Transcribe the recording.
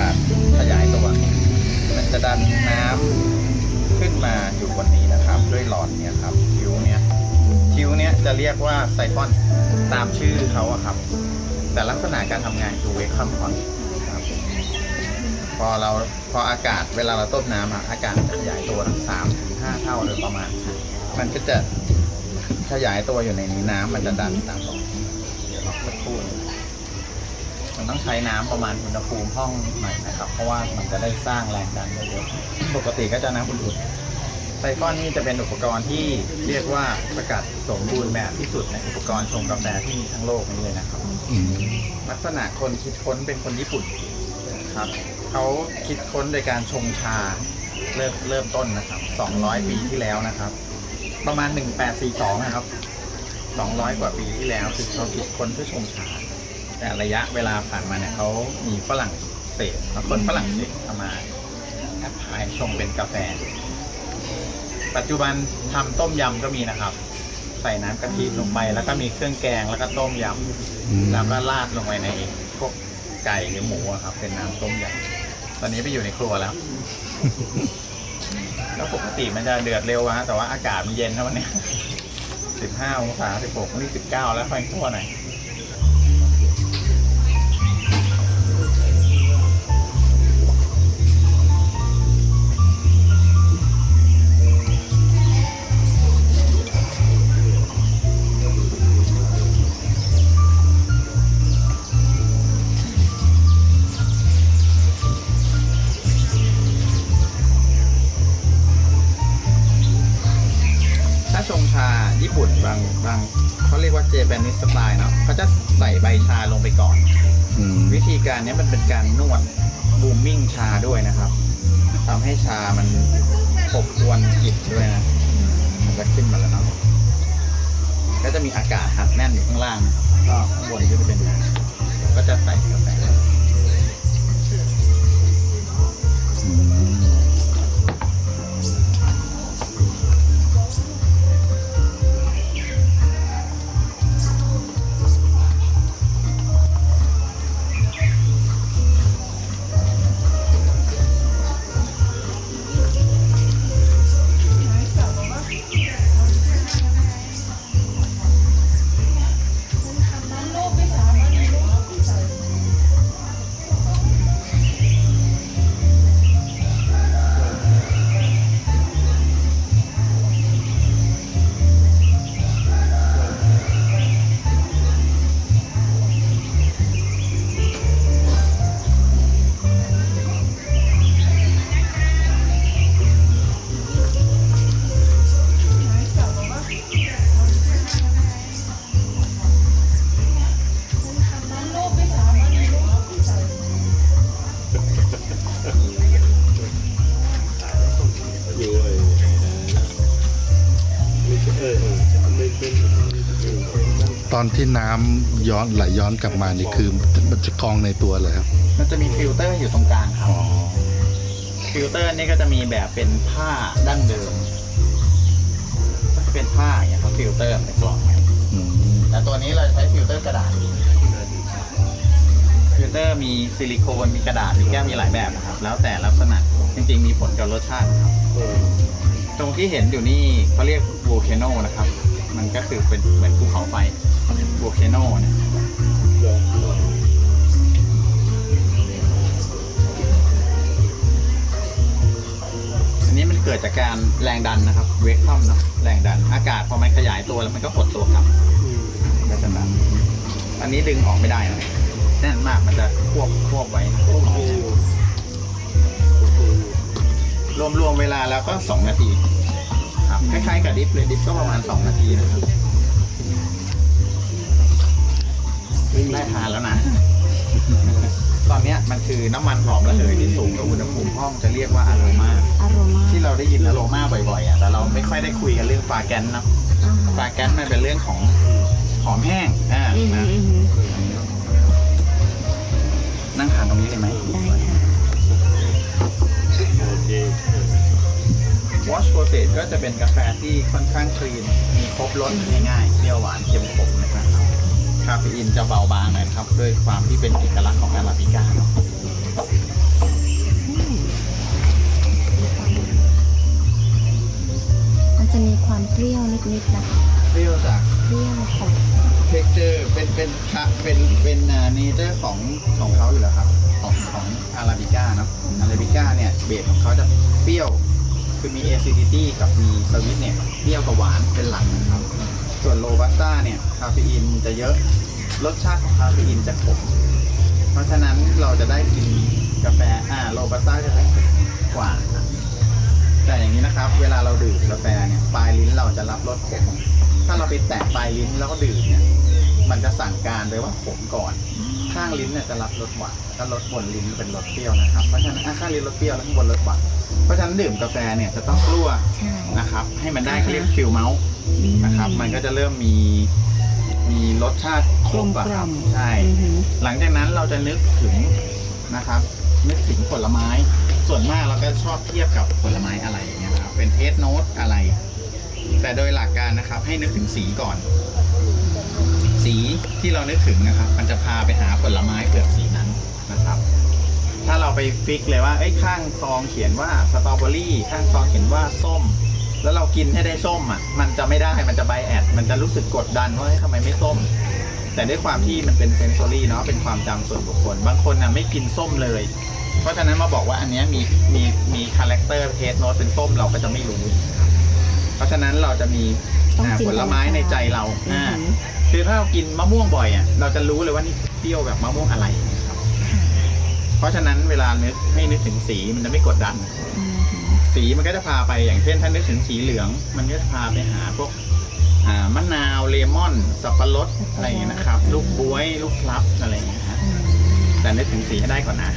กาศขยายตัวมันจะดันน้ำขึ้นมาอยู่บนนี้นะครับ ด้วยหลอดเนี่ยครับคิ้วเนี่ยคิ้วเนี่ยจะเรียกว่าไซฟอนตามชื่อเขาอะครับ แต่ลักษณะการทำงานคือเวคัมพอนครับพอเราพออากาศเวลาเราต้มน้ำอะอากาศจะขยายตัวทั้งสามถึงห้าเท่าโดยประมาณ มันก็จะขยายตัวอยู่ในนี้น้ำมันจะดันตามลงเดี๋ยวเราสักครู่ มันต้องใช้น้ำประมาณอุณหภูมิห้องหน่อยนะครับ เพราะว่ามันจะได้สร้างแรงดันได้เยอะปกติก็จะน้ำอุ่นๆไซฟอนนี่จะเป็นอุปกรณ์ที่เรียกว่าสกัดสมบูรณ์แบบที่สุดในอุปกรณ์ชงกาแฟที่มีทั้งโลกนี้เลยนะครับอืมลักษณะคนคิดค้นเป็นคนญี่ปุ่นครับเขาคิดค้นโดยการชงชาเริ่มเริ่มต้นนะครับ 200 ปีที่แล้วนะครับ ประมาณ 1842 นะครับ 200 กว่าปีที่แล้วคือเขาคิดค้นเพื่อชงชา แต่ระยะเวลาผ่านมาเนี่ยเขามีฝรั่งเศสแล้วคนฝรั่งเศสเอามาแอปพลายชงเป็นกาแฟ ปัจจุบันทำต้มยำก็มีนะครับ ใส่น้ำกะทิลงไปแล้วก็มีเครื่องแกงแล้วก็ต้มยำแล้วก็ราดลงไปในพวกไก่หรือหมูอะครับ เป็นน้ำต้มยำตอนนี้ไปอยู่ในครัวแล้ว แล้วปกติมันจะเดือดเร็วอะฮะแต่ว่าอากาศมันเย็นนะวันเนี้สิบห้าองศาสิบหกนี่สิบเก้าแล้วค่อยคั่วหน่อยางบางเขาเรียกว่าเจแปนิสสไตล์เนาะเขาจะใส่ใบชาลงไปก่อน อืมวิธีการเนี้ยมันเป็นการนวดบูมมิ่งชาด้วยนะครับทำให้ชามันอบอวนกลิ่นด้วยนะมันจะขึ้นมาแล้วเนาะก็จะมีอากาศหัดแน่นอยู่ข้างล่างนะครับก็ข้างบนก็จะเป็นน้ำก็จะใส่กาแฟ อนที่น้ำย้อนไหลย้อนกลับมานี่คือมันจะกองในตัวเลยครับ มันจะมีฟิลเตอร์อยู่ตรงกลางครับ อ๋อ ฟิลเตอร์นี่ก็จะมีแบบเป็นผ้าดั้งเดิม ก็จะเป็นผ้าอย่างเงี้ยครับฟิลเตอร์ในกล่องไว้อืมแต่ตัวนี้เราใช้ฟิลเตอร์กระดาษ ฟิลเตอร์มีซิลิโคนมีกระดาษมีแก้วมีหลายแบบนะครับ แล้วแต่ลักษณะจริงๆมีผลกับรสชาตินะครับเออตรงที่เห็นอยู่นี่เขาเรียกโวลเคโนนะครับ มันก็คือเป็นเหมือนภูเขาไฟ โวเคโนเนี่ยลองลองอันนี้มันเกิดจากการแรงดันนะครับ เวกคัมเนาะแรงดัน อากาศพอมันขยายตัวแล้วมันก็หดตัวกลับอืมก็จะดันอันนี้ดึงออกไม่ได้นะแน่นมากมันจะควบควบไว้นะรวมรวมเวลาแล้วก็ 2 นาทีครับคล้ายๆกับดิฟเลยดิฟก็ประมาณ 2 นาทีนะครับ ไม่มีได้ทานแล้วนะ ตอนเนี้ยมันคือน้ำมันหอมระเหยที่สูงกว่าอุณหภูมิห้องจะเรียกว่าอะโรมาอารมาที่เราได้ยินอะโรมาบ่อยๆอะแต่เราไม่ค่อยได้คุยกันเรื่องฟาแกนนะฟาแกนมันเป็นเรื่องของหอมแห้งอ่าอืมนะอืมอืมนั่งทานตรงนี้ได้ไหม ได้ค่ะ โอเค Wash Process ก็จะเป็นกาแฟที่ค่อนข้างคลีน มีครบรสง่ายๆเปรี้ยวหวานเค็มขมนะครับ เฟอีนจะเบาบางหน่อยนะครับ ด้วยความที่เป็นเอกลักษณ์ของอาราบิก้าเนาะมันจะมีความเปรี้ยวนิดๆนะคะเปรี้ยวจากเปรี้ยวของเท็กเจอร์เป็นเป็นคะเป็นเป็นเนเจอร์ของของเขาอยู่แล้วครับ ของของอาราบิก้าเนาะอาราบิก้าเนี่ยเบสของเขาจะเปรี้ยวคือมี acidity กับมีสวิตเนี่ยเปรี้ยวกับหวานเป็นหลักนะครับ ส่วนโรบัสต้าเนี่ยคาเฟอีนจะเยอะ รสชาติของคาเฟอีนจะขม เพราะฉะนั้นเราจะได้กินกาแฟอ่าโรบัสต้าจะได้กว่า แต่อย่างนี้นะครับ เวลาเราดื่มกาแฟเนี่ยปลายลิ้นเราจะรับรสขม ถ้าเราไปแตะปลายลิ้นแล้วก็ดื่มเนี่ยมันจะสั่งการเลยว่าขมก่อน ข้างลิ้นเนี่ยจะรับรสหวานแล้วรสบนลิ้นเป็นรสเปรี้ยวนะครับ เพราะฉะนั้นอะข้างลิ้นรสเปรี้ยวแล้วข้างบนรสหวาน เพราะฉะนั้นดื่มกาแฟเนี่ยจะต้องกลัวนะครับ ให้มันได้เขาเรียกฟิลเมาส์อืม นะครับ มันก็จะเริ่มมีมีรสชาติครบอะครับกลมๆใช่อือหือหลังจากนั้นเราจะนึกถึงนะครับ นึกถึงผลไม้ ส่วนมากเราก็ชอบเทียบกับผลไม้อะไรอย่างเงี้ยนะครับเป็นเทสโนตอะไร แต่โดยหลักการนะครับ ให้นึกถึงสีก่อน สีที่เรานึกถึงนะครับ มันจะพาไปหาผลไม้เปลือกสีนั้นนะครับ ถ้าเราไปฟิกเลยว่าเอ้ยข้างซองเขียนว่าสตรอเบอรี่ข้างซองเขียนว่าส้ม แล้วเรากินให้ได้ส้มอะ มันจะไม่ได้มันจะไบแอด มันจะรู้สึกกดดันว่าเฮ้ยทำไมไม่ส้ม แต่ด้วยความที่มันเป็นเซนซอรี่เนาะเป็นความจำส่วนบุคคล บางคนน่ะไม่กินส้มเลย เพราะฉะนั้นมาบอกว่าอันเนี้ยมีมีมีคาแรคเตอร์เทสโนตเป็นส้มเราก็จะไม่รู้นะครับเพราะฉะนั้นเราจะมีต้องอ่าจินผตนาการลไม้ในใจเราอืออ่าหือคือถ้าเรากินมะม่วงบ่อยอะเราจะรู้เลยว่านี่เปรี้ยวแบบมะม่วงอะไรนะครับเพราะฉะนั้นเวลานึกให้นึกถึงสีมันจะไม่กดดันอือหือ สีมันก็จะพาไปอย่างเช่นถ้านึกถึงสีเหลือง มันก็จะพาไปหาพวกมะนาวเลมอนสับปะรดอะไรอย่างนี้นะครับ ลูกบวย ลูกพลับอะไรอย่างเงี้ยฮะแต่นึกถึงสีให้ได้ก่อนนะ